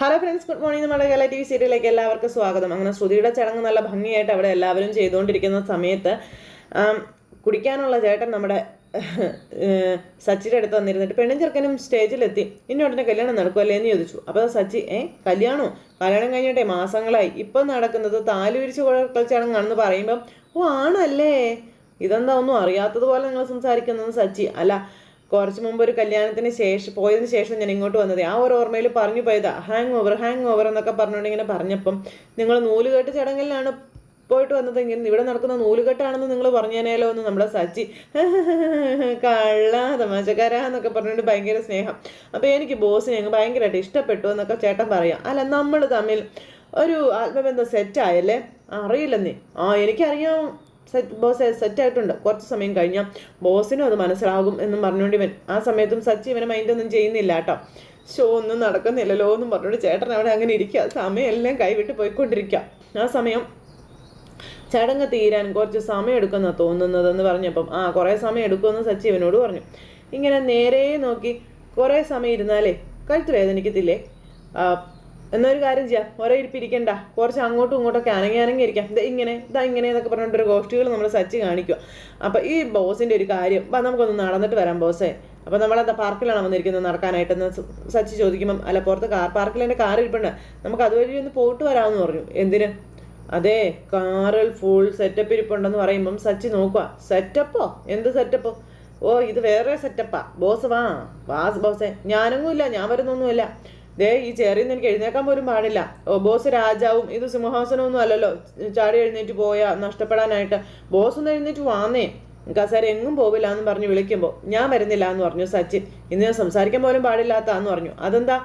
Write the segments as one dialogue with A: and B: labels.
A: Hello friends good morning നമ്മുടെ Kerala T V സീരിയലിലേക്ക് എല്ലാവർക്കും സ്വാഗതം. അങ്ങനെ ശ്രുതിയുടെ ചടങ്ങ് നല്ല ഭംഗിയായിട്ട് അവിടെ എല്ലാവരും ചെയ്തുകൊണ്ടിരിക്കുന്ന സമയത്ത് കുടിക്കാനുള്ള ചേട്ടൻ നമ്മുടെ സച്ചിയുടെ അടുത്ത് വന്നിരുന്നിട്ട് പെണ്ണും ചെറുക്കനും സ്റ്റേജിലെത്തി. ഇനി ഉടനെ കല്യാണം നടക്കുമല്ലേ എന്ന് ചോദിച്ചു. അപ്പോൾ സച്ചി ഏ കല്യാണോ? കല്യാണം കഴിഞ്ഞിട്ടേ മാസങ്ങളായി. ഇപ്പം നടക്കുന്നത് താലുവിരിച്ച് കുഴക്കൽ ചടങ്ങാണെന്ന് പറയുമ്പം ഓ ആണല്ലേ? ഇതെന്താ ഒന്നും അറിയാത്തതുപോലെ നിങ്ങൾ സംസാരിക്കുന്നത് സച്ചി? അല്ല കുറച്ച് മുമ്പ് ഒരു കല്യാണത്തിന് ശേഷം പോയതിന് ശേഷം ഞാൻ ഇങ്ങോട്ട് വന്നത്. ആ ഒരു ഓർമ്മയിൽ പറഞ്ഞു പോയതാ ഹാങ് ഓവർ ഹാങ് ഓവർ എന്നൊക്കെ പറഞ്ഞുകൊണ്ട് ഇങ്ങനെ പറഞ്ഞപ്പം നിങ്ങൾ നൂലുകെട്ട് ചടങ്ങിലാണ് പോയിട്ട് വന്നതെങ്കിൽ ഇവിടെ നടക്കുന്ന നൂലുകെട്ടാണെന്ന് നിങ്ങൾ പറഞ്ഞേനേലോ എന്ന് നമ്മുടെ സച്ചി കള്ള തമാശക്കാരാ എന്നൊക്കെ പറഞ്ഞുകൊണ്ട് ഭയങ്കര സ്നേഹം. അപ്പോൾ എനിക്ക് ബോസിനെ ഞങ്ങൾ ഭയങ്കരമായിട്ട് ഇഷ്ടപ്പെട്ടു എന്നൊക്കെ ചേട്ടൻ പറയാം. അല്ല നമ്മൾ തമ്മിൽ ഒരു ആത്മബന്ധം സെറ്റായല്ലേ അറിയില്ലെന്നേ. ആ എനിക്കറിയാം. സെറ്റ് ബോസ് സെറ്റ് ആയിട്ടുണ്ട് കുറച്ച് സമയം കഴിഞ്ഞാൽ ബോസിനും അത് മനസ്സിലാകും എന്നും പറഞ്ഞുകൊണ്ട് ഇവൻ. ആ സമയത്തും സച്ചി ഇവനെ മൈൻഡൊന്നും ചെയ്യുന്നില്ല കേട്ടോ. ഷോ ഒന്നും നടക്കുന്നില്ലല്ലോ എന്നും പറഞ്ഞുകൊണ്ട് ചേട്ടൻ അവിടെ അങ്ങനെ ഇരിക്കുക സമയം എല്ലാം കൈവിട്ട് പോയിക്കൊണ്ടിരിക്കുക ആ സമയം ചടങ്ങ് തീരാൻ കുറച്ച് സമയം എടുക്കുന്നതാണ് തോന്നുന്നത് എന്ന് പറഞ്ഞപ്പം ആ കുറേ സമയം എടുക്കുമെന്ന് സച്ചി ഇവനോട് പറഞ്ഞു. ഇങ്ങനെ നേരെ നോക്കി കുറേ സമയം ഇരുന്നാലേ കഴുത്ത് വേദനിക്കത്തില്ലേ? ആ, എന്നൊരു കാര്യം ചെയ്യാം. ഒരേ ഇരിപ്പിരിക്കണ്ട. കുറച്ച് അങ്ങോട്ടും ഇങ്ങോട്ടൊക്കെ അനങ്ങി അനങ്ങി ഇരിക്കാം. ഇത് ഇങ്ങനെ ഇതാ ഇങ്ങനെ എന്നൊക്കെ പറഞ്ഞിട്ട് ഒരു ഗോഷ്ടികൾ നമ്മൾ സച്ച് കാണിക്കുക. അപ്പോൾ ഈ ബോസിന്റെ ഒരു കാര്യം അപ്പം നമുക്കൊന്ന് നടന്നിട്ട് വരാം ബോസേ. അപ്പോൾ നമ്മളത് പാർക്കിലാണ് വന്നിരിക്കുന്നത് നടക്കാനായിട്ടെന്ന് എന്ന് സച്ചി ചോദിക്കുമ്പം അല്ല പുറത്ത് കാർ പാർക്കിൽ എന്റെ കാർ ഇരിപ്പുണ്ട്. നമുക്ക് അതുവഴി ഒന്ന് പോയിട്ട് വരാമെന്ന് പറഞ്ഞു. എന്തിന്? അതെ കാറിൽ ഫുൾ സെറ്റപ്പ് ഇരിപ്പുണ്ടെന്ന് പറയുമ്പം സച്ചി നോക്കുക. സെറ്റപ്പോ എന്ത് സെറ്റപ്പോ ഓ ഇത് വേറെ സെറ്റപ്പാ ബോസ് വാ. വാ ബോസേ. ഞാനൊന്നുമില്ല. ഞാൻ വരുന്നൊന്നുമില്ല. ദേ ഈ ചെറിയിൽ നിന്ന് എനിക്ക് എഴുന്നേക്കാൻ പോലും പാടില്ല. ഓ ബോസ് രാജാവും ഇത് സിംഹാസനമൊന്നും അല്ലല്ലോ. ചാടി എഴുന്നേറ്റ് പോയാ നഷ്ടപ്പെടാനായിട്ട്. ബോസ് ഒന്ന് എഴുന്നേറ്റ് വാന്നേ. കസേര എങ്ങും പോവില്ല എന്ന് പറഞ്ഞ് വിളിക്കുമ്പോൾ ഞാൻ വരുന്നില്ല എന്ന് പറഞ്ഞു സച്ചിൻ. ഇന്ന് ഞാൻ സംസാരിക്കാൻ പോലും പാടില്ലാത്താന്ന് പറഞ്ഞു. അതെന്താ?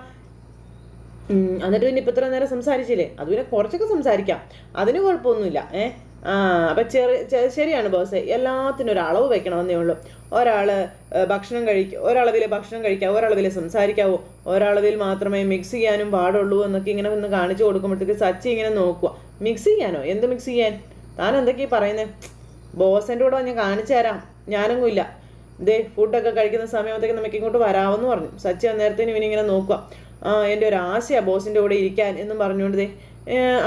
A: എന്നിട്ട് പിന്നെ ഇപ്പം ഇത്ര നേരം സംസാരിച്ചില്ലേ? അത് കുറച്ചൊക്കെ സംസാരിക്കാം. അതിന് കുഴപ്പമൊന്നുമില്ല. ഏ? ആ അപ്പം ചെറിയ ശരിയാണ് ബോസ്. എല്ലാത്തിനും ഒരു അളവ് വെക്കണമെന്നേ ഉള്ളൂ. ഒരാൾ ഭക്ഷണം കഴിക്കുക ഒരളവിൽ ഭക്ഷണം കഴിക്കാവോ ഒരളവിൽ സംസാരിക്കാവൂ ഒരളവിൽ മാത്രമേ മിക്സ് ചെയ്യാനും പാടുള്ളൂ എന്നൊക്കെ ഇങ്ങനെ ഒന്ന് കാണിച്ചു കൊടുക്കുമ്പോഴത്തേക്ക് സച്ചി ഇങ്ങനെ നോക്കുക മിക്സ് ചെയ്യാനോ? എന്ത് മിക്സ് ചെയ്യാൻ? താൻ എന്തൊക്കെയാ പറയുന്നത് ബോസിന്റെ കൂടെ ഞാൻ കാണിച്ചു തരാം. ഞാനൊന്നും ഇല്ല. ദേ ഫുഡൊക്കെ കഴിക്കുന്ന സമയത്തേക്ക് നമുക്ക് ഇങ്ങോട്ട് വരാമെന്ന് പറഞ്ഞു. സച്ചി അന്നേരത്തേന് ഇവനിങ്ങനെ നോക്കുക ആ എന്റെ ഒരു ആശയാണ് ബോസിന്റെ കൂടെ ഇരിക്കാൻ എന്നും പറഞ്ഞുകൊണ്ട് ദേ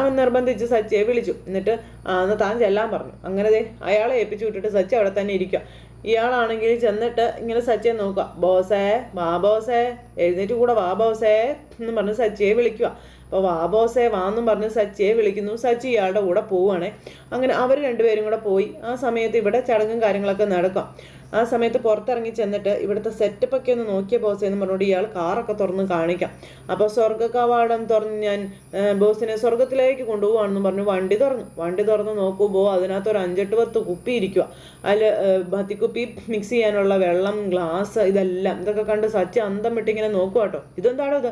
A: അവൻ നിർബന്ധിച്ച് സച്ചിയെ വിളിച്ചു. എന്നിട്ട് അന്ന് താൻ ചെല്ലാൻ പറഞ്ഞു. അങ്ങനെ അയാളെ ഏൽപ്പിച്ചു വിട്ടിട്ട് സച്ചി അവിടെ തന്നെ ഇരിക്കുക ഇയാളാണെങ്കിൽ ചെന്നിട്ട് ഇങ്ങനെ സച്ചിയെ നോക്കുക ബോസേ വാ ബോസേ. എഴുന്നേറ്റ് കൂടെ വാ ബോസേ എന്ന് പറഞ്ഞ് സച്ചിയെ വിളിക്കുക അപ്പോൾ വാ ബോസേ വാ എന്നും പറഞ്ഞ് സച്ചിയെ വിളിക്കുന്നു. സച്ചി ഇയാളുടെ കൂടെ പോവുകയാണേ അങ്ങനെ അവർ രണ്ടുപേരും കൂടെ പോയി. ആ സമയത്ത് ഇവിടെ ചടങ്ങും കാര്യങ്ങളൊക്കെ നടക്കാം. ആ സമയത്ത് പുറത്തിറങ്ങി ചെന്നിട്ട് ഇവിടുത്തെ സെറ്റപ്പ് ഒക്കെ ഒന്ന് നോക്കിയ ബോസ് എന്ന് പറഞ്ഞുകൊണ്ട് ഇയാൾ കാറൊക്കെ തുറന്ന് കാണിക്കാം. അപ്പോൾ സ്വർഗ കവാടം തുറന്ന് ഞാൻ ബോസിനെ സ്വർഗത്തിലേക്ക് കൊണ്ടുപോവാണെന്ന് പറഞ്ഞു. വണ്ടി തുറന്നു. വണ്ടി തുറന്ന് നോക്കുമ്പോൾ അതിനകത്ത് ഒരു അഞ്ചെട്ട് പത്ത് കുപ്പി ഇരിക്കുക അതിൽ ഭത്തിക്കുപ്പി മിക്സ് ചെയ്യാനുള്ള വെള്ളം ഗ്ലാസ് ഇതെല്ലാം. ഇതൊക്കെ കണ്ട് സച്ച് അന്തം വിട്ടിങ്ങനെ നോക്കുക കേട്ടോ. ഇതെന്താണോ ഇത്?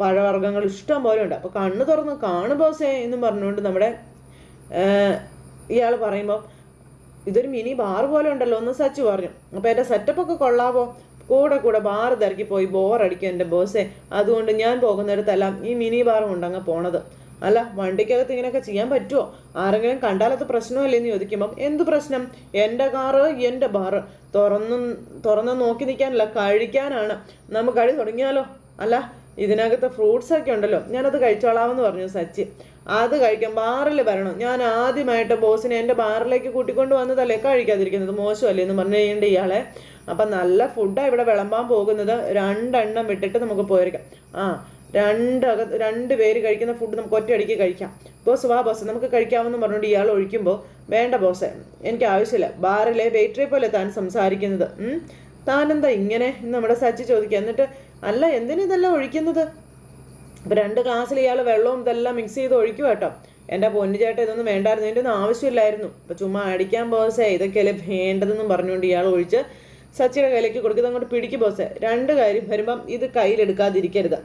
A: പഴവർഗങ്ങൾ ഇഷ്ടം പോലെ ഉണ്ട്. അപ്പോൾ കണ്ണ് തുറന്ന് കാണു ബോസേ എന്നും പറഞ്ഞുകൊണ്ട് നമ്മുടെ ഇയാൾ പറയുമ്പോൾ ഇതൊരു മിനി ബാർ പോലെ ഉണ്ടല്ലോ ഒന്ന് സച്ചു പറഞ്ഞു. അപ്പോൾ എന്റെ സെറ്റപ്പ് ഒക്കെ കൊള്ളാവോ? കൂടെ കൂടെ ബാർ തിരക്കി പോയി ബോറടിക്കും എന്റെ ബോസേ അതുകൊണ്ട് ഞാൻ പോകുന്നിടത്തെല്ലാം ഈ മിനി ബാറും കൊണ്ടങ്ങ് പോണത്. അല്ല വണ്ടിക്കകത്ത് ഇങ്ങനെയൊക്കെ ചെയ്യാൻ പറ്റുമോ ആരെങ്കിലും കണ്ടാലത് പ്രശ്നമല്ലേ എന്ന് ചോദിക്കുമ്പം എന്ത് പ്രശ്നം? എന്റെ കാറ് എന്റെ ബാറ് തുറന്നും തുറന്ന് നോക്കി നിൽക്കാനല്ല കഴിക്കാനാണ്. നമുക്ക് കഴി തുടങ്ങിയാലോ? അല്ല ഇതിനകത്ത് ഫ്രൂട്ട്സ് ഒക്കെ ഉണ്ടല്ലോ. ഞാനത് കഴിച്ചോളാമെന്ന് പറഞ്ഞു സച്ചി. അത് കഴിക്കാൻ ബാറിൽ വരണം. ഞാൻ ആദ്യമായിട്ട് ബോസിനെ എന്റെ ബാറിലേക്ക് കൂട്ടിക്കൊണ്ട് വന്നതല്ലേ കഴിക്കാതിരിക്കുന്നത്? മോശമല്ലേ എന്ന് പറഞ്ഞു കഴിഞ്ഞിട്ട് ഇയാളെ. അപ്പം നല്ല ഫുഡാണ് ഇവിടെ വിളമ്പാൻ പോകുന്നത്. രണ്ടെണ്ണം വിട്ടിട്ട് നമുക്ക് പോയിരിക്കാം. ആ രണ്ട് രണ്ട് പേര് കഴിക്കുന്ന ഫുഡ് നമുക്ക് ഒറ്റയടിക്ക് കഴിക്കാം. ബോസ് വാ ബോസ് നമുക്ക് കഴിക്കാമെന്ന് പറഞ്ഞുകൊണ്ട് ഇയാൾ ഒഴിക്കുമ്പോൾ വേണ്ട ബോസ് എനിക്ക് ആവശ്യമില്ല. ബാറിലെ വെയിറ്ററെ പോലെ താൻ സംസാരിക്കുന്നത്? താനെന്താ ഇങ്ങനെ? നമ്മുടെ സച്ചി ചോദിക്കുക. എന്നിട്ട് അല്ല എന്തിനാ ഇതെല്ലാം ഒഴിക്കുന്നത്? അപ്പം രണ്ട് ഗ്ലാസ്സിൽ ഇയാൾ വെള്ളവും ഇതെല്ലാം മിക്സ് ചെയ്ത് ഒഴിക്കും കേട്ടോ. എന്റെ പൊന്നു ചേട്ടൻ ഇതൊന്നും വേണ്ടായിരുന്നു. ഇതിന്റെ ഒന്നും ആവശ്യമില്ലായിരുന്നു. അപ്പോൾ ചുമ്മാ അടിക്കാൻ ബോസേ ഇതൊക്കെയല്ലേ വേണ്ടതെന്നും പറഞ്ഞുകൊണ്ട് ഇയാൾ ഒഴിച്ച് സച്ചിയുടെ കയ്യിലേക്ക് കൊടുക്കുന്നത് അങ്ങോട്ട് പിടിക്കും ബോസേ രണ്ട് കാര്യം വരുമ്പം ഇത് കയ്യിലെടുക്കാതിരിക്കരുത്.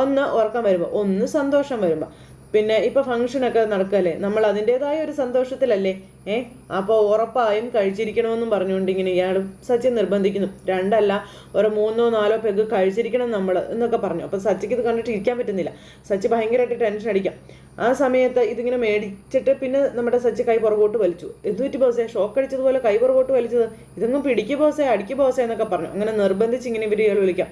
A: ഒന്ന് ഉറക്കം വരുമ്പോൾ ഒന്ന് സന്തോഷം വരുമ്പോൾ പിന്നെ ഇപ്പോൾ ഫംഗ്ഷനൊക്കെ നടക്കല്ലേ? നമ്മൾ അതിന്റെതായ ഒരു സന്തോഷത്തിലല്ലേ? ഏ? അപ്പോൾ ഉറപ്പായും കഴിച്ചിരിക്കണമെന്നും പറഞ്ഞുകൊണ്ട് ഇങ്ങനെ ഇയാൾ സച്ചിൻ നിർബന്ധിക്കുന്നു. രണ്ടല്ല ഒരു മൂന്നോ നാലോ പെഗ് കഴിച്ചിരിക്കണം നമ്മൾ എന്നൊക്കെ പറഞ്ഞു. അപ്പോൾ സച്ചിക്ക് ഇത് കണ്ടിട്ട് ഇരിക്കാൻ പറ്റുന്നില്ല. സച്ചി ഭയങ്കരമായിട്ട് ടെൻഷൻ അടിക്കാം. ആ സമയത്ത് ഇതിങ്ങനെ മേടിച്ചിട്ട് പിന്നെ നമ്മുടെ സച്ചി കൈ പുറകോട്ട് വലിച്ചു. എന്തുപറ്റി ബോസേ? ഷോക്ക് അടിച്ചതുപോലെ കൈ പുറകോട്ട് വലിച്ചത്. ഇതൊന്നും പിടിക്കു ബോസേ അടിക്ക് ബോസേ എന്നൊക്കെ പറഞ്ഞു. അങ്ങനെ നിർബന്ധിച്ച് ഇങ്ങനെ ഇവർ ഇയാൾ വിളിക്കാം.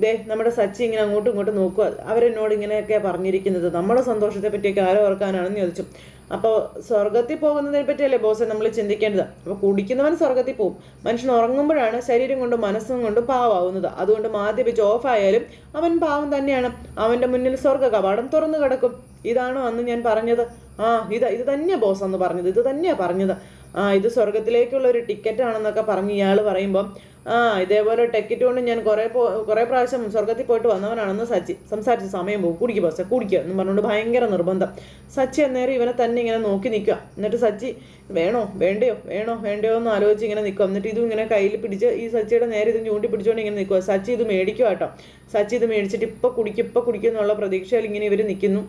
A: ദേ നമ്മുടെ സച്ചി ഇങ്ങനെ അങ്ങോട്ടും ഇങ്ങോട്ടും നോക്കുക. അവരെന്നോട് ഇങ്ങനെയൊക്കെ പറഞ്ഞിരിക്കുന്നത്. നമ്മുടെ സന്തോഷത്തെ പറ്റിയൊക്കെ ആരോ ഓർക്കാനാണെന്ന് ചോദിച്ചു. അപ്പോൾ സ്വർഗത്തിൽ പോകുന്നതിനെ പറ്റിയല്ലേ ബോസെ നമ്മൾ ചിന്തിക്കേണ്ടത്? അപ്പോൾ കുടിക്കുന്നവൻ സ്വർഗത്തിൽ പോകും മനുഷ്യൻ ഉറങ്ങുമ്പോഴാണ് ശരീരം കൊണ്ടും മനസ്സും കൊണ്ടും പാവാവുന്നത്. അതുകൊണ്ട് മാധ്യപിച്ച് ഓഫായാലും അവൻ പാവം തന്നെയാണ്. അവന്റെ മുന്നിൽ സ്വർഗ കവാടം തുറന്നു കിടക്കും. ഇതാണോ അന്ന് ഞാൻ പറഞ്ഞത്? ആ ഇത് ഇത് തന്നെയാ ബോസ് അന്ന് പറഞ്ഞത്. ഇത് തന്നെയാ പറഞ്ഞത്. ആ ഇത് സ്വർഗത്തിലേക്കുള്ള ഒരു ടിക്കറ്റ് ആണെന്നൊക്കെ പറഞ്ഞ് ഇയാൾ പറയുമ്പം ആ ഇതേപോലെ ടിക്കറ്റ് കൊണ്ട് ഞാൻ കുറേ കുറേ പ്രാവശ്യം സ്വർഗത്തിൽ പോയിട്ട് വന്നവനാണെന്ന് സച്ചി സംസാരിച്ച് സമയം പോകും. കുടിക്കുക ബോസെ കുടിക്കുക എന്ന് പറഞ്ഞുകൊണ്ട് ഭയങ്കര നിർബന്ധം. സച്ചി അന്നേരം ഇവനെ തന്നെ ഇങ്ങനെ നോക്കി നിൽക്കുക എന്നിട്ട് സച്ചി വേണോ? വേണ്ടയോ? വേണോ? വേണ്ടയോ എന്ന് ആലോചിച്ച് ഇങ്ങനെ നിൽക്കുക എന്നിട്ട് ഇതും ഇങ്ങനെ കയ്യിൽ പിടിച്ച് ഈ സച്ചിയുടെ നേരെ ഇതും ചൂണ്ടി പിടിച്ചുകൊണ്ട് ഇങ്ങനെ നിൽക്കുക സച്ചി ഇത് മേടിക്കുക കേട്ടോ സച്ചി ഇത് മേടിച്ചിട്ട് ഇപ്പം കുടിക്കും ഇപ്പം കുടിക്കും എന്നുള്ള പ്രതീക്ഷയിൽ ഇങ്ങനെ ഇവർ നിൽക്കുന്നു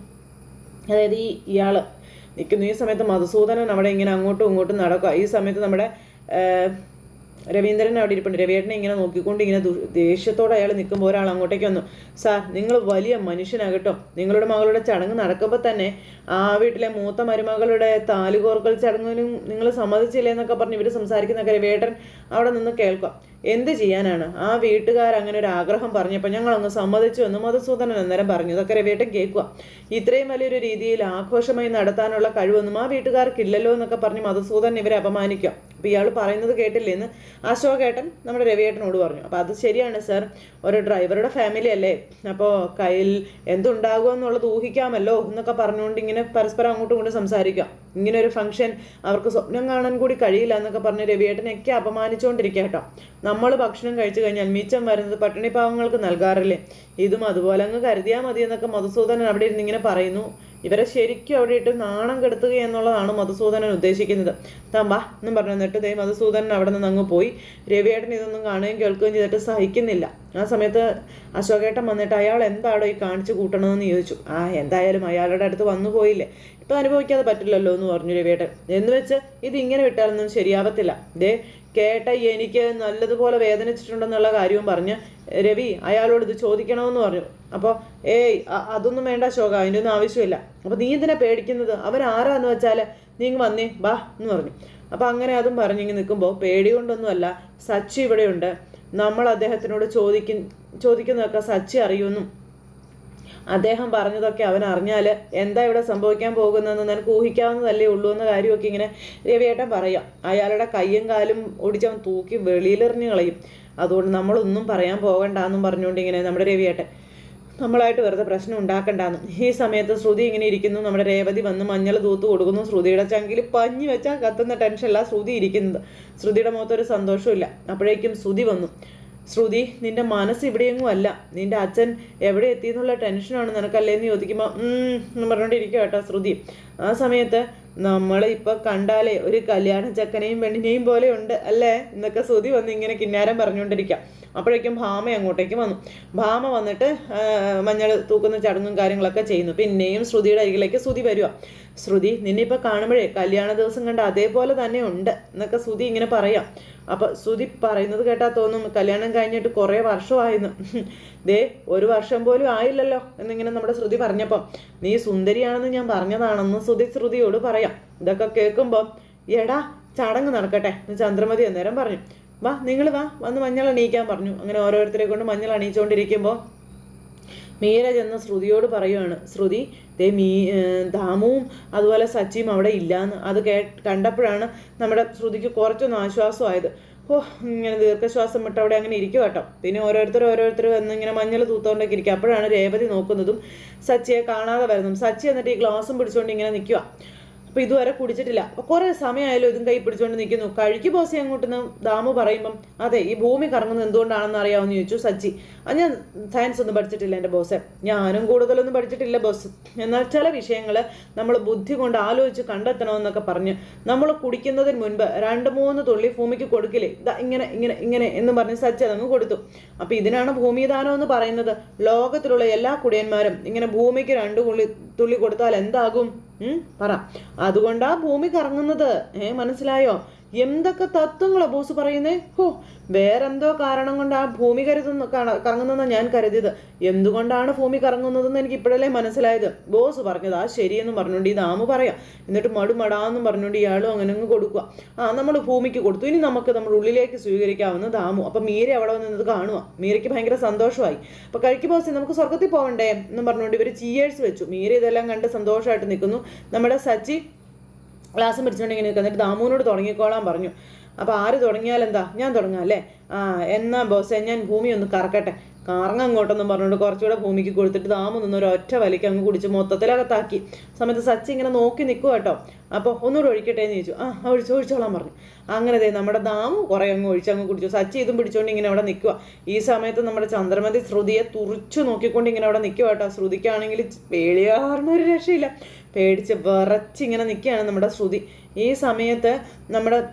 A: അതായത് ഈ ഇയാൾ നിൽക്കുന്നു ഈ സമയത്ത് മധുസൂദനൻ അവിടെ ഇങ്ങനെ അങ്ങോട്ടും ഇങ്ങോട്ടും നടക്കുക ഈ സമയത്ത് നമ്മുടെ രവീന്ദ്രൻ അവിടെ ഇരിപ്പുണ്ട്. രവിയേട്ടനെ ഇങ്ങനെ നോക്കിക്കൊണ്ട് ഇങ്ങനെ ദേഷ്യത്തോടെ അയാൾ നിൽക്കുമ്പോൾ ഒരാൾ അങ്ങോട്ടേക്ക് വന്നു. സാർ നിങ്ങൾ വലിയ മനുഷ്യനാകട്ടോ നിങ്ങളുടെ മകളുടെ ചടങ്ങ് നടക്കുമ്പോൾ തന്നെ ആ വീട്ടിലെ മൂത്ത മരുമകളുടെ താലുകോർക്കൽ ചടങ്ങിനും നിങ്ങൾ സമ്മതിച്ചില്ലേ എന്നൊക്കെ പറഞ്ഞ് ഇവർ സംസാരിക്കുന്നൊക്കെ രവിയേട്ടൻ അവിടെ നിന്ന് കേൾക്കാം. എന്ത് ചെയ്യാനാണ്? ആ വീട്ടുകാർ അങ്ങനെ ഒരു ആഗ്രഹം പറഞ്ഞപ്പോൾ ഞങ്ങൾ അങ്ങ് സമ്മതിച്ചു എന്ന് മധുസൂദനൻ അന്നേരം പറഞ്ഞു. ഇതൊക്കെ രവിയേട്ടൻ കേൾക്കുക ഇത്രയും വലിയൊരു രീതിയിൽ ആഘോഷമായി നടത്താനുള്ള കഴിവൊന്നും ആ വീട്ടുകാർക്കില്ലല്ലോ എന്നൊക്കെ പറഞ്ഞ് മധുസൂദനൻ ഇവരെ അപമാനിക്കുക. അപ്പോൾ ഇയാൾ പറയുന്നത് കേട്ടില്ലേ എന്ന് അശോകേട്ടൻ നമ്മുടെ രവിയേട്ടനോട് പറഞ്ഞു. അപ്പോൾ അത് ശരിയാണ് സർ. ഒരു ഡ്രൈവറുടെ ഫാമിലി അല്ലേ? അപ്പോൾ കയ്യിൽ എന്തുണ്ടാകുമെന്നുള്ളത് ഊഹിക്കാമല്ലോ എന്നൊക്കെ പറഞ്ഞുകൊണ്ട് ഇങ്ങനെ പരസ്പരം അങ്ങോട്ടും ഇങ്ങോട്ടും സംസാരിക്കാം ഇങ്ങനെ ഒരു ഫംഗ്ഷൻ അവർക്ക് സ്വപ്നം കാണാൻ കൂടി കഴിയില്ല എന്നൊക്കെ പറഞ്ഞ് രവിയേട്ടനെയൊക്കെ അപമാനിച്ചുകൊണ്ടിരിക്കുക കേട്ടോ നമ്മൾ ഭക്ഷണം കഴിച്ചു കഴിഞ്ഞാൽ മിച്ചം വരുന്നത് പട്ടിണി പാവങ്ങൾക്ക് നൽകാറില്ലേ? ഇതും അതുപോലെ അങ്ങ് കരുതിയാൽ മതി എന്നൊക്കെ മധുസൂദനൻ അവിടെ ഇരുന്ന് ഇങ്ങനെ പറയുന്നു. ഇവരെ ശരിക്കും അവിടെ ഇട്ട് നാണം കെടുത്തുക എന്നുള്ളതാണ് മധുസൂദനൻ ഉദ്ദേശിക്കുന്നത്. വാ എന്നും പറഞ്ഞു എന്നിട്ട് ദേ മധുസൂദനൻ അവിടെ നിന്ന് അങ്ങ് പോയി. രവിയേട്ടൻ ഇതൊന്നും കാണുകയും കേൾക്കുകയും ചെയ്തിട്ട് സഹിക്കുന്നില്ല. ആ സമയത്ത് അശോകേട്ടൻ വന്നിട്ട് അയാൾ എന്താണോ ഈ കാണിച്ചു കൂട്ടണമെന്ന് ചോദിച്ചു. ആ എന്തായാലും അയാളുടെ അടുത്ത് വന്നു പോയില്ലേ? ഇപ്പം അനുഭവിക്കാതെ പറ്റില്ലല്ലോ എന്ന് പറഞ്ഞു രവിയേട്ടൻ. എന്ന് വെച്ച് ഇത് ഇങ്ങനെ വിട്ടാലൊന്നും ശരിയാവത്തില്ല. ദേ കേട്ട എനിക്ക് നല്ലതുപോലെ വേദനിച്ചിട്ടുണ്ടെന്നുള്ള കാര്യവും പറഞ്ഞ് രവി അയാളോട് ഇത് ചോദിക്കണമെന്ന് പറഞ്ഞു. അപ്പോൾ ഏയ് അതൊന്നും വേണ്ട ശോക അതിന്റെ ഒന്നും ആവശ്യമില്ല. അപ്പോൾ നീ എന്തിനാ പേടിക്കുന്നത്? അവൻ ആരാന്ന് വെച്ചാൽ നീ വന്നേ ബാ എന്ന് പറഞ്ഞു. അപ്പോൾ അങ്ങനെ അതും പറഞ്ഞിങ്ങനെ നിൽക്കുമ്പോൾ പേടി കൊണ്ടൊന്നുമല്ല സച്ചി ഇവിടെയുണ്ട്. നമ്മൾ അദ്ദേഹത്തിനോട് ചോദിക്കും ചോദിക്കുന്നതൊക്കെ സച്ചി അറിയുമെന്നും അദ്ദേഹം പറഞ്ഞതൊക്കെ അവൻ അറിഞ്ഞാൽ എന്താ ഇവിടെ സംഭവിക്കാൻ പോകുന്നതെന്ന് നിനക്ക് ഊഹിക്കാവുന്നതല്ലേ ഉള്ളൂ എന്ന കാര്യമൊക്കെ ഇങ്ങനെ രവിയേട്ടൻ പറയാം. അയാളുടെ കയ്യും കാലും ഓടിച്ചവൻ തൂക്കി വെളിയിലെറിഞ്ഞ് കളയും. അതുകൊണ്ട് നമ്മളൊന്നും പറയാൻ പോകണ്ടെന്നും പറഞ്ഞുകൊണ്ട് ഇങ്ങനെ നമ്മുടെ രവിയേട്ടൻ നമ്മളായിട്ട് വെറുതെ പ്രശ്നം ഉണ്ടാക്കണ്ടെന്നും. ഈ സമയത്ത് ശ്രുതി ഇങ്ങനെ ഇരിക്കുന്നു. നമ്മുടെ രേവതി വന്ന് മഞ്ഞൾ തൂത്ത് കൊടുക്കുന്നു. ശ്രുതിയുടെ ചങ്കിൽ പഞ്ഞി വെച്ചാൽ കത്തുന്ന ടെൻഷനല്ല ശ്രുതി ഇരിക്കുന്നത്. ശ്രുതിയുടെ മുഖത്തൊരു സന്തോഷമില്ല അപ്പോഴേക്കും ശ്രുതി വന്നു. ശ്രുതി നിന്റെ മനസ്സ് ഇവിടെയെങ്ങും അല്ല. നിന്റെ അച്ഛൻ എവിടെ എത്തി എന്നുള്ള ടെൻഷനാണ് നിനക്കല്ലേ എന്ന് ചോദിക്കുമ്പോൾ എന്ന് പറഞ്ഞുകൊണ്ടിരിക്കുക കേട്ടോ ശ്രുതി. ആ സമയത്ത് നമ്മൾ ഇപ്പൊ കണ്ടാലേ ഒരു കല്യാണ ചക്കനെയും പെണ്ണിനെയും പോലെ ഉണ്ട് അല്ലേ? എന്നൊക്കെ ശ്രുതി വന്ന് ഇങ്ങനെ കിന്നാരം പറഞ്ഞുകൊണ്ടിരിക്കാം അപ്പോഴേക്കും ഭാമ അങ്ങോട്ടേക്ക് വന്നു. ഭാമ വന്നിട്ട് മഞ്ഞൾ തൂക്കുന്ന ചടങ്ങും കാര്യങ്ങളൊക്കെ ചെയ്യുന്നു. പിന്നെയും ശ്രുതിയുടെ അരികിലേക്ക് ശ്രുതി വരിക ശ്രുതി നിന്നിപ്പോൾ കാണുമ്പോഴേ കല്യാണ ദിവസം കണ്ട അതേപോലെ തന്നെ ഉണ്ട് എന്നൊക്കെ ശ്രുതി ഇങ്ങനെ പറയാം. അപ്പൊ ശ്രുതി പറയുന്നത് കേട്ടാൽ തോന്നും കല്യാണം കഴിഞ്ഞിട്ട് കുറേ വർഷമായിരുന്നു ദേ ഒരു വർഷം പോലും ആയില്ലല്ലോ എന്നിങ്ങനെ നമ്മുടെ ശ്രുതി പറഞ്ഞപ്പം. നീ സുന്ദരിയാണെന്ന് ഞാൻ പറഞ്ഞതാണെന്ന് ശ്രുതി ശ്രുതിയോട് പറയാം. ഇതൊക്കെ കേൾക്കുമ്പോൾ എടാ ചടങ്ങ് നടക്കട്ടെ എന്ന് ചന്ദ്രമതി അന്നേരം പറഞ്ഞു. വാ നിങ്ങൾ വാ വന്ന് മഞ്ഞൾ അണിയിക്കാൻ പറഞ്ഞു. അങ്ങനെ ഓരോരുത്തരെ കൊണ്ട് മഞ്ഞൾ അണിയിച്ചുകൊണ്ടിരിക്കുമ്പോൾ മീര ചെന്ന് ശ്രുതിയോട് പറയുവാണ് ശ്രുതി ദേ മീ ദാമുവും അതുപോലെ സച്ചിയും അവിടെ ഇല്ലയെന്ന് അത് കേ കണ്ടപ്പോഴാണ് നമ്മുടെ ശ്രുതിക്ക് കുറച്ചൊന്ന് ആശ്വാസമായത്. ഓ ഇങ്ങനെ ദീർഘശ്വാസം വിട്ട് അവിടെ അങ്ങനെ ഇരിക്കും കേട്ടോ പിന്നെ ഓരോരുത്തർ ഓരോരുത്തർ വന്ന് ഇങ്ങനെ മഞ്ഞൾ തൂത്തോണ്ടൊക്കെ ഇരിക്കുക അപ്പോഴാണ് രേവതി നോക്കുന്നതും സച്ചിയെ കാണാതെ വരുന്നതും. സച്ചി എന്നിട്ട് ഈ ഗ്ലാസും പിടിച്ചുകൊണ്ട് ഇങ്ങനെ നിൽക്കുക അപ്പോൾ ഇതുവരെ കുടിച്ചിട്ടില്ല. അപ്പോൾ കുറേ സമയമായാലും ഇതും കൈ പിടിച്ചുകൊണ്ട് നിൽക്കുന്നു കഴിക്ക് അങ്ങോട്ട് അങ്ങോട്ടെന്ന് ദാമ പറയുമ്പം അതെ ഈ ഭൂമി കറങ്ങുന്നത് എന്തുകൊണ്ടാണെന്ന് അറിയാമെന്ന് ചോദിച്ചു സച്ചി. ആ ഞാൻ സയൻസ് ഒന്നും പഠിച്ചിട്ടില്ല എന്റെ ബോസെ ഞാനും കൂടുതലൊന്നും പഠിച്ചിട്ടില്ല ബോസ് എന്നാൽ ചില വിഷയങ്ങൾ നമ്മൾ ബുദ്ധി കൊണ്ട് ആലോചിച്ച് കണ്ടെത്തണമെന്നൊക്കെ പറഞ്ഞ് നമ്മൾ കുടിക്കുന്നതിന് മുൻപ് രണ്ട് മൂന്ന് തുള്ളി ഭൂമിക്ക് കൊടുക്കില്ലേ? ഇതാ ഇങ്ങനെ ഇങ്ങനെ ഇങ്ങനെ എന്ന് പറഞ്ഞ് സച്ചി അതങ്ങ് കൊടുത്തു. അപ്പോൾ ഇതിനാണ് ഭൂമിദാനം എന്ന് പറയുന്നത്. ലോകത്തിലുള്ള എല്ലാ കുടിയന്മാരും ഇങ്ങനെ ഭൂമിക്ക് രണ്ട് തുള്ളി തുള്ളി കൊടുത്താൽ എന്താകും? പറ. അതുകൊണ്ടാ ഭൂമി കറങ്ങുന്നത്. ഏ മനസ്സിലായോ? എന്തൊക്കെ തത്വങ്ങളാ ബോസ് പറയുന്നേ? ഹോ വേറെന്തോ കാരണം കൊണ്ട് ആ ഭൂമി കരുതുന്ന കറങ്ങുന്നെന്നാണ് ഞാൻ കരുതിയത്. എന്തുകൊണ്ടാണ് ഭൂമി കറങ്ങുന്നതെന്ന് എനിക്ക് ഇപ്പോഴല്ലേ മനസ്സിലായത്? ബോസ് പറഞ്ഞത് ആ ശരിയെന്ന് പറഞ്ഞുകൊണ്ട് ഈ ദാമു പറയാം. എന്നിട്ട് മടുമടാന്നും പറഞ്ഞുകൊണ്ട് ഇയാളും അങ്ങനെ അങ്ങ് കൊടുക്കുക. ആ നമ്മൾ ഭൂമിക്ക് കൊടുത്തു. ഇനി നമുക്ക് നമ്മുടെ ഉള്ളിലേക്ക് സ്വീകരിക്കാവുന്ന ദാമു. അപ്പം മീര അവിടെ വന്ന് നിന്നത് കാണുക മീരയ്ക്ക് ഭയങ്കര സന്തോഷമായി. അപ്പോൾ കഴിക്ക് ബോസ് നമുക്ക് സ്വർഗത്തിൽ പോകണ്ടേ എന്ന് പറഞ്ഞുകൊണ്ട് ഇവർ ചീയേഴ്സ് വെച്ചു. മീര ഇതെല്ലാം കണ്ട് സന്തോഷമായിട്ട് നിൽക്കുന്നു. നമ്മുടെ സച്ചി ഗ്ലാസും പിടിച്ചുകൊണ്ട് ഇങ്ങനെ നിൽക്കുക എന്നിട്ട് ദാമുവിനോട് തുടങ്ങിക്കോളാൻ പറഞ്ഞു. അപ്പോൾ ആര് തുടങ്ങിയാൽ എന്താ? ഞാൻ തുടങ്ങാം അല്ലേ? ആ എന്നാ ബോസേ ഞാൻ ഭൂമി ഒന്ന് കറക്കട്ടെ. കറങ്ങ അങ്ങോട്ടൊന്നും പറഞ്ഞുകൊണ്ട് കുറച്ചുകൂടെ ഭൂമിക്ക് കൊടുത്തിട്ട് ദാമു നിന്ന് ഒരു ഒറ്റ വലിക്ക് അങ്ങ് കുടിച്ച് മൊത്തത്തിലകത്താക്കി. സമയത്ത് സച്ചി ഇങ്ങനെ നോക്കി നിൽക്കുക കേട്ടോ. അപ്പോൾ ഒന്നുകൂടെ ഒഴിക്കട്ടെ എന്ന് ചോദിച്ചു. ആ ഒഴിച്ചു ഒഴിച്ചോളാൻ പറഞ്ഞു. അങ്ങനെ ദേ നമ്മുടെ ദാമു കുറേ അങ്ങ് ഒഴിച്ച് അങ്ങ് കുടിച്ചു. സച്ചി ഇതും പിടിച്ചുകൊണ്ട് ഇങ്ങനെ അവിടെ നിൽക്കുക ഈ സമയത്ത് നമ്മുടെ ചന്ദ്രമതി ശ്രുതിയെ തുറിച്ചു നോക്കിക്കൊണ്ട് ഇങ്ങനെ അവിടെ നിൽക്കുക കേട്ടോ. ശ്രുതിക്കാണെങ്കിൽ പേളിയാറിനൊരു രക്ഷയില്ല. പേടിച്ച് വിറച്ചിങ്ങനെ നിൽക്കുകയാണ് നമ്മുടെ ശ്രുതി. ഈ സമയത്ത് നമ്മുടെ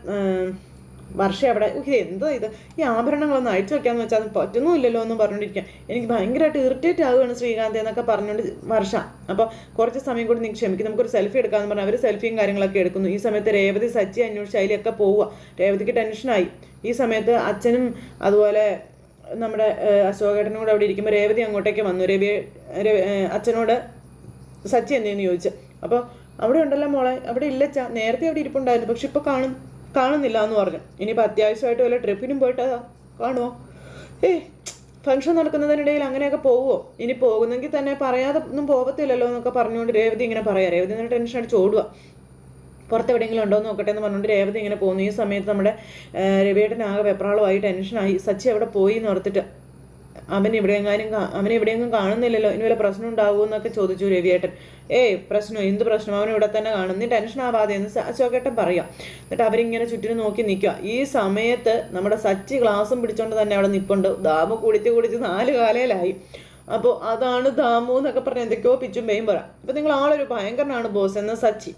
A: വർഷ അവിടെ എന്താ ഇത്? ഈ ആഭരണങ്ങളൊന്നും അയച്ചു വെക്കാന്ന് വെച്ചാൽ അത് പറ്റുന്നുമില്ലല്ലോ എന്ന് പറഞ്ഞുകൊണ്ടിരിക്കുക എനിക്ക് ഭയങ്കരമായിട്ട് ഇറിറ്റേറ്റ് ആവുകയാണ് ശ്രീകാന്ത് എന്നൊക്കെ പറഞ്ഞുകൊണ്ട് വർഷ. അപ്പോൾ കുറച്ച് സമയം കൂടി നീ ക്ഷമിക്കും നമുക്കൊരു സെൽഫി എടുക്കാമെന്ന് പറഞ്ഞാൽ അവർ സെൽഫിയും കാര്യങ്ങളൊക്കെ എടുക്കുന്നു. ഈ സമയത്ത് രേവതി സച്ചി അന്വേഷിച്ച് അതിലൊക്കെ പോവുക രേവതിക്ക് ടെൻഷനായി ഈ സമയത്ത് അച്ഛനും അതുപോലെ നമ്മുടെ അശോകേട്ടനും കൂടെ അവിടെ ഇരിക്കുമ്പോൾ രേവതി അങ്ങോട്ടേക്ക് വന്നു. രവി- അച്ഛനോട് സച്ചി എന്തെന്ന് ചോദിച്ചു. അപ്പോൾ അവിടെ ഉണ്ടല്ലോ മോളെ അവിടെ ഇല്ല നേരത്തെ അവിടെ ഇരിപ്പുണ്ടായിരുന്നു പക്ഷെ ഇപ്പോൾ കാണും കാണുന്നില്ല എന്ന് പറഞ്ഞു. ഇനിയിപ്പോൾ അത്യാവശ്യമായിട്ട് വല്ല ട്രിപ്പിനും പോയിട്ട് കാണുമോ ഏയ് ഫംഗ്ഷൻ നടക്കുന്നതിനിടയിൽ അങ്ങനെയൊക്കെ പോവുമോ ഇനി പോകുന്നെങ്കിൽ തന്നെ പറയാതെ ഒന്നും പോകത്തില്ലല്ലോ എന്നൊക്കെ പറഞ്ഞുകൊണ്ട് രേവതി ഇങ്ങനെ പറയാം. രേവതി ഇങ്ങനെ ടെൻഷൻ അടിച്ച് ഓടുക പുറത്ത് എവിടെയെങ്കിലും ഉണ്ടോ എന്ന് നോക്കട്ടെ എന്ന് പറഞ്ഞുകൊണ്ട് രേവതി ഇങ്ങനെ പോകുന്നു. ഈ സമയത്ത് നമ്മുടെ രവിയേട്ടനാകെ വെപ്രാളമായി ടെൻഷനായി സച്ചി അവിടെ പോയി എന്ന് ഓർത്തിട്ട് അവൻ എവിടെയെങ്കിലും അവൻ എവിടെയെങ്കിലും കാണുന്നില്ലല്ലോ. ഇനി വല്ല പ്രശ്നം ഉണ്ടാകുമോ എന്നൊക്കെ ചോദിച്ചു രവിയേട്ടൻ. ഏയ് പ്രശ്നം എന്ത് പ്രശ്നം? അവൻ ഇവിടെ തന്നെ കാണും. നീ ടെൻഷൻ ആവാതെ എന്ന് അശോകേട്ടൻ പറയാം. എന്നിട്ട് അവരിങ്ങനെ ചുറ്റിനും നോക്കി നിൽക്കുക. ഈ സമയത്ത് നമ്മുടെ സച്ചി ഗ്ലാസും പിടിച്ചോണ്ട് തന്നെ അവിടെ നിൽപ്പുണ്ട് ദാമു കുടിച്ച് കുടിച്ച് നാല് കാലയിലായി അപ്പോൾ അതാണ് ദാമു എന്നൊക്കെ പറഞ്ഞ് എന്തൊക്കെയോ പിച്ചും പേയും പറയാം. അപ്പോൾ നിങ്ങൾ ആളൊരു ഭയങ്കരനാണ് ബോസ് എന്ന സച്ചി.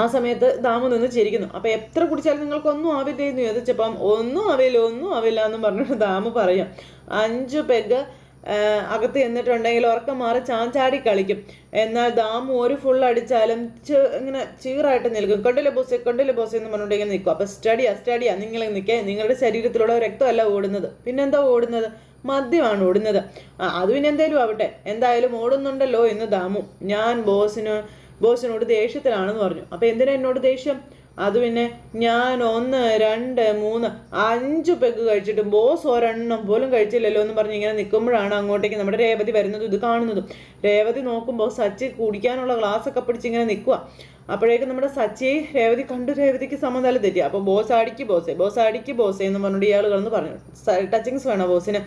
A: ആ സമയത്ത് ദാമു നിന്ന് ചിരിക്കുന്നു. അപ്പൊ എത്ര കുടിച്ചാലും നിങ്ങൾക്കൊന്നും ആവില്ല എന്ന് ചോദിച്ചപ്പം ഒന്നും ആവില്ല ഒന്നും ആവില്ല എന്ന് പറഞ്ഞിട്ട് ദാമു പറയാം. അഞ്ചു പെഗ് അകത്ത് ചെന്നിട്ടുണ്ടെങ്കിൽ ഉറക്കം മാറി ചാഞ്ചാടി കളിക്കും. എന്നാൽ ദാമു ഒരു ഫുൾ അടിച്ചാലും ഇങ്ങനെ ചീറായിട്ട് നിൽക്കും. കണ്ടില്ലേ ബോസെ കണ്ടില്ലേ ബോസെ എന്ന് പറഞ്ഞിട്ടുണ്ടെങ്കിൽ നിൽക്കും. അപ്പൊ സ്റ്റഡിയാ സ്റ്റഡിയാ നിങ്ങൾ നിൽക്കേ നിങ്ങളുടെ ശരീരത്തിലൂടെ രക്തമല്ല ഓടുന്നത്. പിന്നെന്താ ഓടുന്നത്? മദ്യമാണ് ഓടുന്നത്. ആ അത് പിന്നെ എന്തേലും ആവട്ടെ. എന്തായാലും ഓടുന്നുണ്ടല്ലോ എന്ന് ദാമു. ഞാൻ ബോസിന് ബോസിനോട് ദേഷ്യത്തിലാണെന്ന് പറഞ്ഞു. അപ്പൊ എന്തിനാ എന്നോട് ദേഷ്യം? അത് പിന്നെ ഞാൻ ഒന്ന് രണ്ട് മൂന്ന് അഞ്ച് പെഗ് കഴിച്ചിട്ട് ബോസ് ഒരെണ്ണം പോലും കഴിച്ചില്ലല്ലോ എന്ന് പറഞ്ഞ് ഇങ്ങനെ നിൽക്കുമ്പോഴാണ് അങ്ങോട്ടേക്ക് നമ്മുടെ രേവതി വരുന്നതും ഇത് കാണുന്നതും. രേവതി നോക്കുമ്പോൾ സച്ചി കുടിക്കാനുള്ള ഗ്ലാസ് ഒക്കെ പിടിച്ച് ഇങ്ങനെ നിൽക്കുക അപ്പോഴേക്കും നമ്മുടെ സച്ചിയെ രേവതി കണ്ടു രേവതിക്ക് സമനില തെറ്റി. അപ്പോൾ ബോസ് അടിക്ക് ബോസേ ബോസ് അടിക്ക് ബോസേ എന്ന് പറഞ്ഞിട്ട് ഇയാൾ കിടന്ന് പറഞ്ഞു. ടച്ചിങ്സ് വേണം ബോസിന്?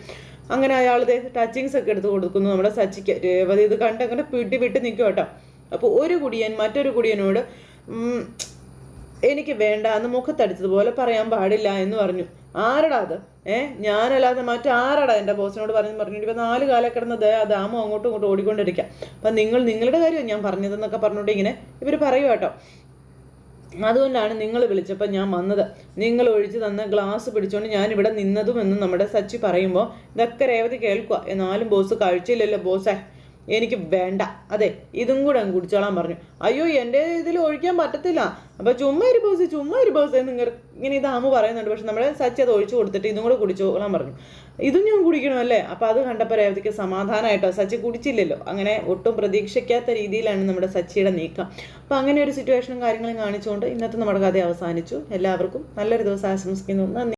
A: അങ്ങനെ അയാൾ ടച്ചിങ്സ് ഒക്കെ എടുത്ത് കൊടുക്കുന്നു നമ്മുടെ സച്ചിക്ക്. രേവതി ഇത് കണ്ട് അങ്ങനെ പിടി വിട്ട് നിൽക്കും കേട്ടോ. അപ്പോൾ ഒരു കുടിയൻ മറ്റൊരു കുടിയനോട് എനിക്ക് വേണ്ട എന്ന് മുഖത്തടിച്ചതുപോലെ പറയാൻ പാടില്ല എന്ന് പറഞ്ഞു. ആരടാ അത്? ഏ ഞാനല്ലാതെ മറ്റാരടാ എന്റെ ബോസിനോട് പറഞ്ഞു പറഞ്ഞു ഇപ്പം നാല് കാലം കിടന്ന് ദേ ദാമം അങ്ങോട്ടും ഇങ്ങോട്ടും ഓടിക്കൊണ്ടിരിക്കാം. അപ്പം നിങ്ങൾ നിങ്ങളുടെ കാര്യം ഞാൻ പറഞ്ഞതെന്നൊക്കെ പറഞ്ഞുകൊണ്ട് ഇങ്ങനെ ഇവർ പറയും കേട്ടോ. അതുകൊണ്ടാണ് നിങ്ങൾ വിളിച്ചപ്പോൾ ഞാൻ വന്നത്. നിങ്ങൾ ഒഴിച്ച് തന്ന ഗ്ലാസ് പിടിച്ചുകൊണ്ട് ഞാൻ ഇവിടെ നിന്നതും എന്ന് നമ്മുടെ സച്ചി പറയുമ്പോൾ ഇതൊക്കെ രേവതി കേൾക്കുക എന്നാലും ബോസ് കഴിച്ചില്ലല്ലോ ബോസേ. എനിക്ക് വേണ്ട. അതെ ഇതും കൂടെ അങ്ങ് കുടിച്ചോളാൻ പറഞ്ഞു. അയ്യോ എന്റെ ഇതിൽ ഒഴിക്കാൻ പറ്റത്തില്ല. അപ്പോൾ ചുമ്മാ ഒരു ബോസ് ചുമ്മാ ഒരു ബോസ് നിങ്ങൾ ഇങ്ങനെ ഇത് പറയുന്നുണ്ട്. പക്ഷെ നമ്മുടെ സച്ചി അത് ഒഴിച്ചു കൊടുത്തിട്ട് ഇതും കൂടെ കുടിച്ചോളാൻ പറഞ്ഞു. ഇതും ഞാൻ കുടിക്കണമല്ലേ അപ്പോൾ അത് കണ്ടപ്പോൾ രേവതിക്ക് സമാധാനമായിട്ടോ സച്ചി കുടിച്ചില്ലല്ലോ. അങ്ങനെ ഒട്ടും പ്രതീക്ഷിക്കാത്ത രീതിയിലാണ് നമ്മുടെ സച്ചിയുടെ നീക്കം. അപ്പോൾ അങ്ങനെ ഒരു സിറ്റുവേഷനും കാര്യങ്ങളും കാണിച്ചുകൊണ്ട് ഇന്നത്തെ നമ്മുടെ കഥ അവസാനിച്ചു. എല്ലാവർക്കും നല്ലൊരു ദിവസം ആശംസിക്കുന്നു. നന്ദി.